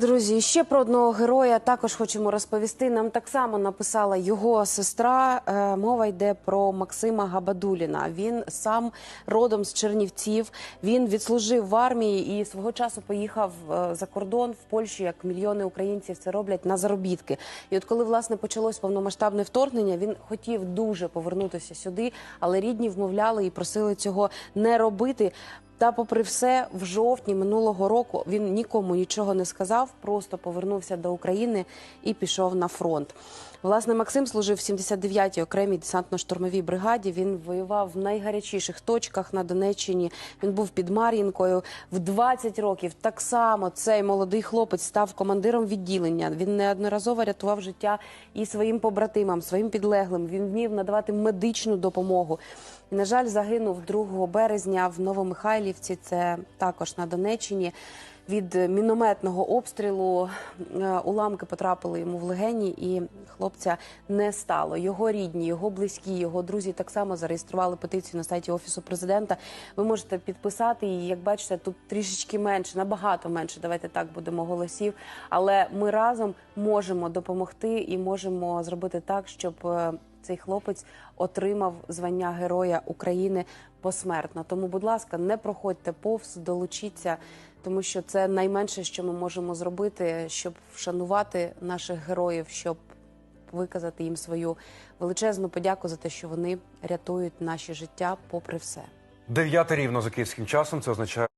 Друзі, ще про одного героя також хочемо розповісти. Нам так само написала його сестра. Е, Мова йде про Максима Габадуліна. Він сам родом з Чернівців. Він відслужив в армії і свого часу поїхав е, за кордон в Польщу, як мільйони українців це роблять на заробітки. І от коли власне почалось повномасштабне вторгнення, він хотів дуже повернутися сюди, але рідні вмовляли і просили цього не робити. Та, попри все, в жовтні минулого року він нікому нічого не сказав, просто повернувся до України і пішов на фронт. Власне, Максим служив в 79-й окремій десантно-штурмовій бригаді. Він воював в найгарячіших точках на Донеччині. Він був під Мар'їнкою. В 20 років так само цей молодий хлопець став командиром відділення. Він неодноразово рятував життя і своїм побратимам, своїм підлеглим. Він вмів надавати медичну допомогу. І, на жаль, загинув 2 березня в Новомихайлівці. Це також на Донеччині. Від мінометного обстрілу е, уламки потрапили йому в легені, і хлопця не стало. Його рідні, його близькі, його друзі так само зареєстрували петицію на сайті офісу президента. Ви можете підписати її. Як бачите, тут трішечки менше, набагато менше. Давайте так будемо голосів. Але ми разом можемо допомогти і можемо зробити так, щоб. Цей хлопець отримав звання Героя України посмертно. Тому, будь ласка, не проходьте повз, долучіться, тому що це найменше, що ми можемо зробити, щоб вшанувати наших героїв, щоб виказати їм свою величезну подяку за те, що вони рятують наші життя, попри все. Дев'яте рівно за київським часом. Це означає.